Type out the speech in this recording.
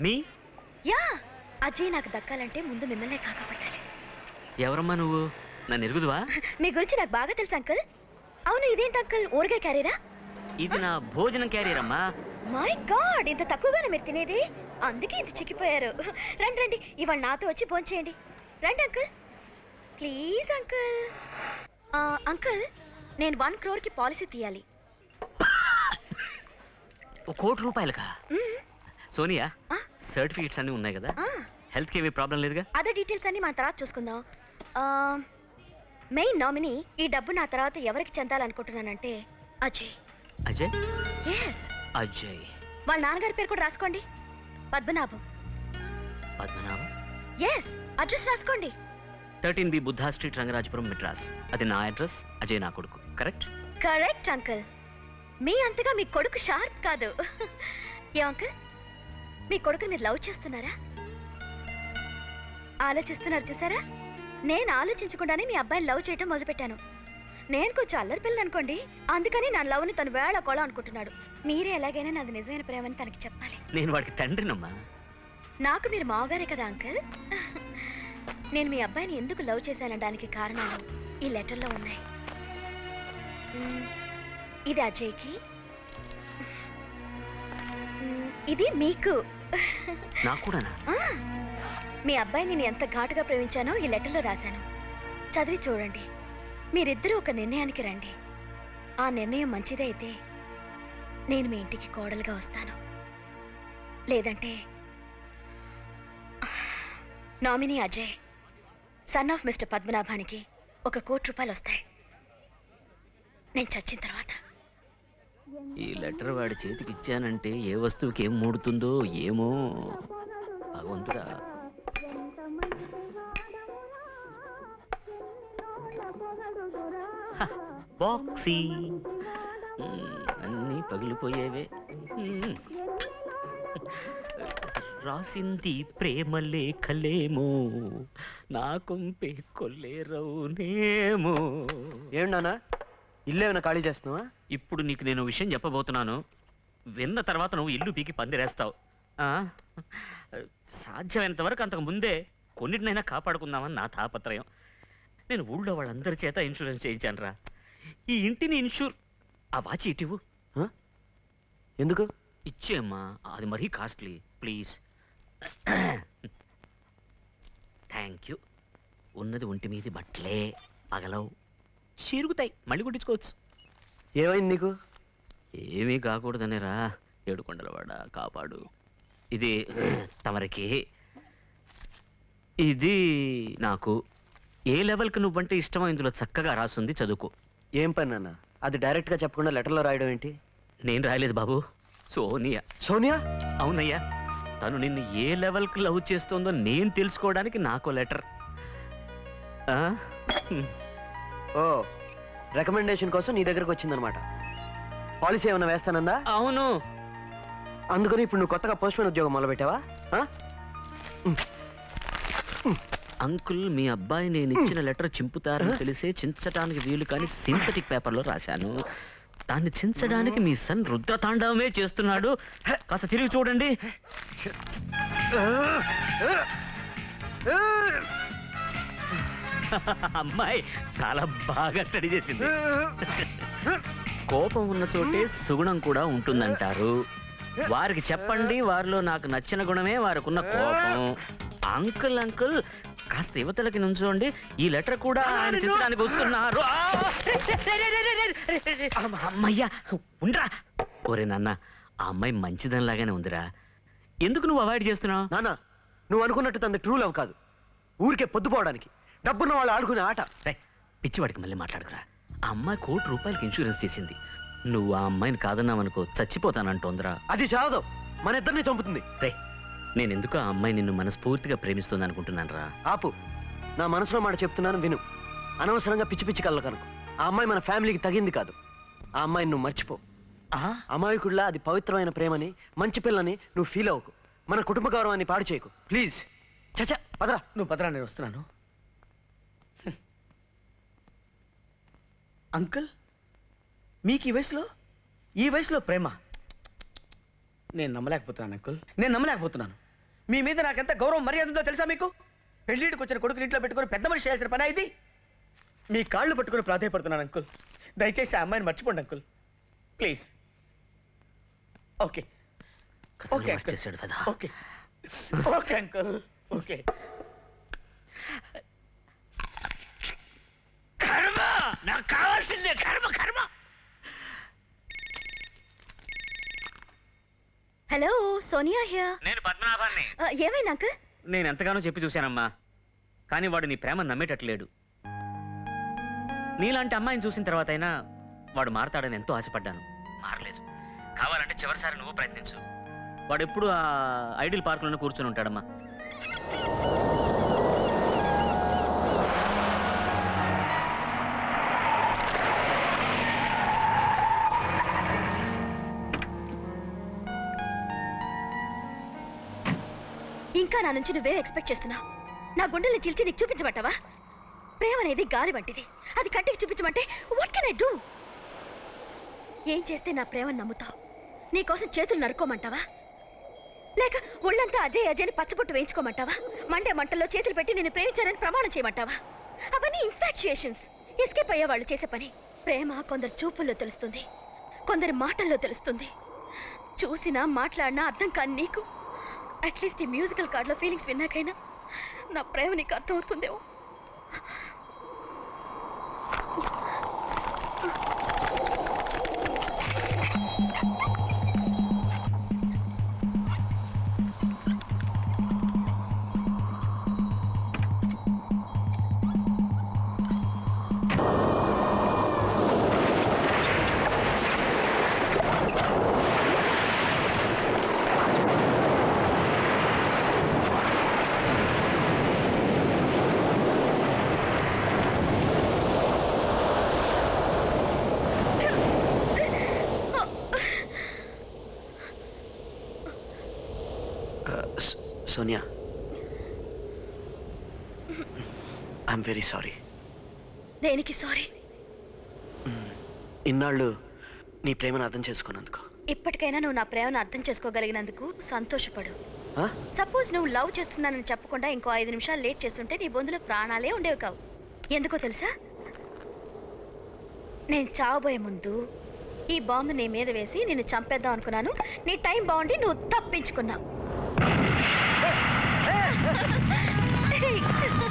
మీ? Yeah! Ajay నాకు దక్కాలంటే ముందు మిమ్మల్నే కాకపట్టాలి ఎవరమ్మా నువ్వు? నన్ను ఎరుగుదువా? మీ గురించి నాకు బాగా తెలుసు అంకుల్. అవును ఇదేంటి అంకుల్? ఊరగాయ క్యారీరా? ఇది నా భోజనం క్యారియర్ అమ్మా మై గాడ్ ఇంత తక్కువగానే మీరు తినేది? అందుకే ఇంత చిక్కిపోయారు. రండి రండి. ఇవాళ నాతో వచ్చి భోంచేయండి రండి అంకుల్. Please uncle. అంకుల్ నేను వన్ క్రోర్కి పాలసీ తీయాలి. ఒక కోటి రూపాయలకా? మ్మ్. సోనియా ఆ? సర్టిఫికేట్స్ అన్నీ ఉన్నాయి కదా? ఆ, హెల్త్కి ఏమీ ప్రాబ్లం లేదుగా? అదే డీటెయిల్స్ అన్ని మన తర్వాత చూసుకుందాం. ఆ, మెయిన్ నామినీ ఈ డబ్బు నా తర్వాత ఎవరికి చెందాలనుకుంటున్నానంటే అజయ్. అజయ్? ఎస్ అజయ్. వాళ్ళ నాన్నగారి పేరు కూడా రాసుకోండి. పద్మనాభం. పద్మనాభం? ఎస్ అడ్రస్ రాసుకోండి. Thirteen B Buddha street Rangarajapuram Madras అది నా అడ్రస్ అజయ్ నా కొడుకు. కరెక్ట్ కరెక్ట్ అంకుల్ మీ అంతగా మీ కొడుకు షార్ప్ కాదు. ఏ అంకుల్ మీ కొడుకు మీరు లవ్ చేస్తున్నారా? ఆలోచిస్తున్నారు చూసారా? నేను ఆలోచించకుండానే మీ అబ్బాయిని లవ్ చేయటం మొదలుపెట్టాను. నేను కొంచెం అల్లరి పిల్లని అనుకోండి అందుకని నా లవ్ని తను వేళ కొల అనుకుంటున్నాడు. మీరే ఎలాగైనా నాది నిజమైన ప్రేమని తనకి చెప్పాలి. నేను వాడికి తండ్రినమ్మా. నాకు మీరు మావగారే కదా అంకుల్? నేను మీ అబ్బాయిని ఎందుకు లవ్ చేశానడానికి కారణాలు ఈ లెటర్లో ఉన్నాయి. ఇది అజయ్కి. ఇది మీకు. నాకు కూడానా మీ అబ్బాయిని నేను ఎంత ఘాటుగా ప్రేమించానో ఈ లెటర్లో రాశాను. చదివి చూడండి. మీరిద్దరూ ఒక నిర్ణయానికి రండి. ఆ నిర్ణయం మంచిదైతే నేను మీ ఇంటికి కోడలుగా వస్తాను. లేదంటే nominee Ajay son of mister పద్మనాభానికి ఒక కోటి రూపాయలు వస్తాయి నేను చచ్చిన తర్వాత. ఈ లెటర్ వాడి చేతికి ఇచ్చానంటే ఏ వస్తువుకి ఏం మూడుతుందో ఏమో. భగవంతుడా. హ, బాక్సీ. అన్నీ పగిలిపోయేవే. రాసింది ప్రేమ లేఖలేమో నా కొంపే కొల్లేరవునేమో. ఏంటన్నా ఇల్లు ఏమైనా ఖాళీ చేస్తున్నావా? ఇప్పుడు నీకు నేను విషయం చెప్పబోతున్నాను. విన్న తర్వాత నువ్వు ఇల్లు పీకి పందిరేస్తావు. ఆ? సాధ్యమైనంత వరకు అంతకు ముందే కొన్నిటినైనా కాపాడుకుందామని నా తాపత్రయం. నేను ఊళ్ళో వాళ్ళందరి చేత ఇన్సూరెన్స్ చేయించాను రా ఈ ఇంటిని ఇన్సూర్ ఆ వాచి ఇటివు? ఎందుకు? ఇచ్చేమ్మా అది మరీ కాస్ట్లీ. ప్లీజ్. థ్యాంక్ యూ ఉన్నది ఒంటి మీది బట్టలే పగలవు. చిరుగుతాయి. మళ్ళీ కుట్టించుకోవచ్చు. ఏమైంది నీకు? ఏమీ కాకూడదనేరా. ఏడుకొండలవాడ కాపాడు. ఇది తమరికి. ఇది నాకు. ఏ లెవెల్కి నువ్వంటే ఇష్టమో ఇందులో చక్కగా రాసుంది చదువుకో. ఏం పని నాన్న? అది డైరెక్ట్గా చెప్పకుండా లెటర్లో రాయడం ఏంటి? నేను రాయలేదు బాబు. సోనియా. సోనియా? అవునయ్యా. తను నిన్ను ఏ లెవెల్కి లవ్ చేస్తోందో నేను తెలుసుకోవడానికి నాకో లెటర్. ఓ రికమెండేషన్ కోసం నీ దగ్గరకు వచ్చిందనమాట. పాలసీ ఏమైనా వేస్తానందా? అవును. అందుకని ఇప్పుడు నువ్వు కొత్తగా పోస్ట్మెన్ ఉద్యోగం మొదలుపెట్టావా? ఆ? అంకుల్ మీ అబ్బాయి నేను ఇచ్చిన లెటర్ చింపుతారని తెలిసే చించటానికి వీలు కానీ సింథటిక్ పేపర్లో రాశాను. దాన్ని చించడానికి మీ సన్ రుద్రతాండవమే చేస్తున్నాడు. కాస్త తిరిగి చూడండి. అమ్మాయి చాలా బాగా స్టడీ చేసింది. కోపం ఉన్న చోటే సుగుణం కూడా ఉంటుందంటారు. వారికి చెప్పండి వారిలో నాకు నచ్చిన గుణమే వారికున్న కోపం. అంకుల్ అంకుల్ కాస్త యువతలకి నుంచోండి. ఈ లెటర్ కూడా ఆయన చించడానికి వస్తున్నారు. అమ్మయ్యా ఉండ్రా. ఒరే నాన్న ఆ అమ్మాయి మంచిదనిలాగానే ఉందిరా. ఎందుకు నువ్వు అవాయిడ్ చేస్తున్నావు? నాన్న నువ్వు అనుకున్నట్టు తన ట్రూ లవ్ కాదు. ఊరికే పొద్దుపోవడానికి. డబ్బున్న వాళ్ళు ఆడుకునే ఆట. పిచ్చివాడికి మళ్ళీ మాట్లాడుకురా. ఆ అమ్మాయి కోటి రూపాయలకి ఇన్సూరెన్స్ చేసింది. నువ్వు ఆ అమ్మాయిని కాదన్నావనుకో చచ్చిపోతానంటోందిరా. అది చావదు మన ఇద్దరిని చంపుతుంది. రే నేను ఎందుకు ఆ అమ్మాయి నిన్ను మనస్ఫూర్తిగా ప్రేమిస్తుంది అనుకుంటున్నాను రా ఆపు. నా మనసులో మాట చెప్తున్నాను విను. అనవసరంగా పిచ్చి పిచ్చి కళ్ళ కనుక ఆ అమ్మాయి మన ఫ్యామిలీకి తగింది కాదు. ఆ అమ్మాయిని నువ్వు మర్చిపో. అమాయకుడిలా అది పవిత్రమైన ప్రేమని మంచి పిల్లని నువ్వు ఫీల్ అవ్వకు. మన కుటుంబ గౌరవాన్ని పాడు చేయకు. ప్లీజ్ చచ్చా పదరా. నువ్వు భద్రా నేను వస్తున్నాను. అంకుల్ మీకు ఈ వయసులో? ఈ వయసులో ప్రేమ? నేను నమ్మలేకపోతున్నాను అంకుల్. నేను నమ్మలేకపోతున్నాను. మీ మీద నాకెంత గౌరవం మర్యాద ఉందో తెలుసా మీకు? పెళ్ళిడికి వచ్చిన కొడుకుని ఇంట్లో పెట్టుకొని పెద్ద మనిషి చేయాల్సిన పని ఇది? మీ కాళ్ళు పట్టుకొని ప్రాధాయపడుతున్నాను అంకుల్. దయచేసి ఆ అమ్మాయిని మర్చిపోండి uncle. Please. Okay. Okay okay. Okay uncle. Okay. నాకు కావాల్సిందే. కర్మ కర్మ. హలో సోనియా హియర్ నేను పద్మనాభాన్ని. ఏమైంది అంకుల్ నేను ఎంతగానో చెప్పి చూశానమ్మా. కానీ వాడు నీ ప్రేమ నమ్మేటట్లేడు. నీలాంటి అమ్మాయిని చూసిన తర్వాత అయినా వాడు మారతాడని ఎంతో ఆశపడ్డాను. మారలేదు. కావాలంటే చివరిసారి నువ్వు ప్రయత్నించు. వాడు ఎప్పుడు ఆ ఐడిల్ పార్కులోనే కూర్చొని ఉంటాడమ్మా. ఇంకా నా నుంచి నువ్వే ఎక్స్పెక్ట్ చేస్తున్నావు? నా గుండెల్ని చిల్చి నీకు చూపించమంటావా? ప్రేమ అనేది గాలి వంటిది. అది కంటికి చూపించమంటే వాట్ కెన్ ఐ డూ ఏం చేస్తే నా ప్రేమను నమ్ముతావు? నీకోసం చేతులు నరుక్కోమంటావా? లేక ఒళ్ళంతా అజయ్ అజయ్ని పచ్చబొట్టు వేయించుకోమంటావా? మండే మంటల్లో చేతులు పెట్టి నేను ప్రేమించానని ప్రమాణం చేయమంటావా? అవన్నీ ఇన్ఫాక్చుయేషన్స్ ఎస్కేప్ అయ్యే వాళ్ళు చేసే పని. ప్రేమ కొందరు చూపుల్లో తెలుస్తుంది. కొందరి మాటల్లో తెలుస్తుంది. చూసినా మాట్లాడినా అర్థం కాని నీకు. అట్లీస్ట్ ఈ మ్యూజికల్ కార్డ్లో ఫీలింగ్స్ విన్నాకైనా నా ప్రేమ నీకు అర్థమవుతుందేమో. సోనియా ఐఎమ్ వెరీ సారీ దేనికి సారీ? ఇన్నాళ్ళు నీ ప్రేమను అర్థం చేసుకున్నందుకు. ఇప్పటికైనా నువ్వు నా ప్రేమను అర్థం చేసుకోగలిగినందుకు సంతోషపడు? సపోజ్ నువ్వు లవ్ చేస్తున్నానని చెప్పకుండా ఇంకో ఐదు నిమిషాలు లేట్ చేస్తుంటే నీ బొందులో ప్రాణాలే ఉండేవి కావు. ఎందుకో తెలుసా? నేను చావబోయే ముందు ఈ బాంబు నీ మీద వేసి నిన్ను చంపేద్దాం అనుకున్నాను. నీ టైం బాగుండి నువ్వు తప్పించుకున్నావు. Hey!